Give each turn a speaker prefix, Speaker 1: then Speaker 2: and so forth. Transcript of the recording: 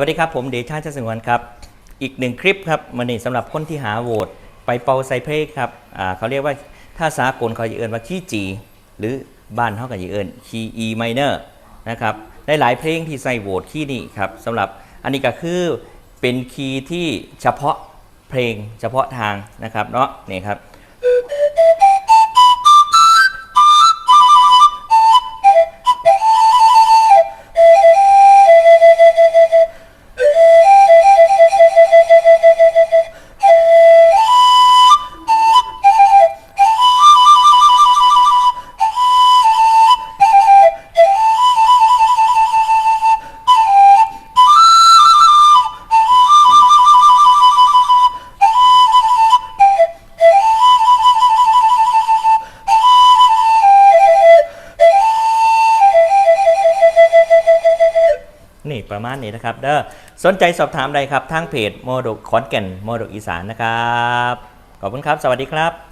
Speaker 1: วัสดีครับ ผมเดชาชาสงวนครับ อีกหนึ่งคลิปครับมันนี่สำหรับคนที่หาโหวตไปเป่าไซเพลงครับอ่าเขาเรียกว่าถ้าสากลเขาจะเอินว่าคีย์จี หรือบ้านเขาก็จะเอินคีย์ E minor นะครับได้หลายเพลงที่ใส่โหวตคีย์นี้ครับสำหรับอันนี้ก็คือเป็นคีย์ที่เฉพาะเพลงเฉพาะทางนะครับเนาะนี่ครับ นี่ประมาณนี้นะครับ เด้อสนใจสอบถามใดครับทางเพจโมดกขอนแก่นโมดกอีสานนะครับ ขอบคุณครับ สวัสดีครับ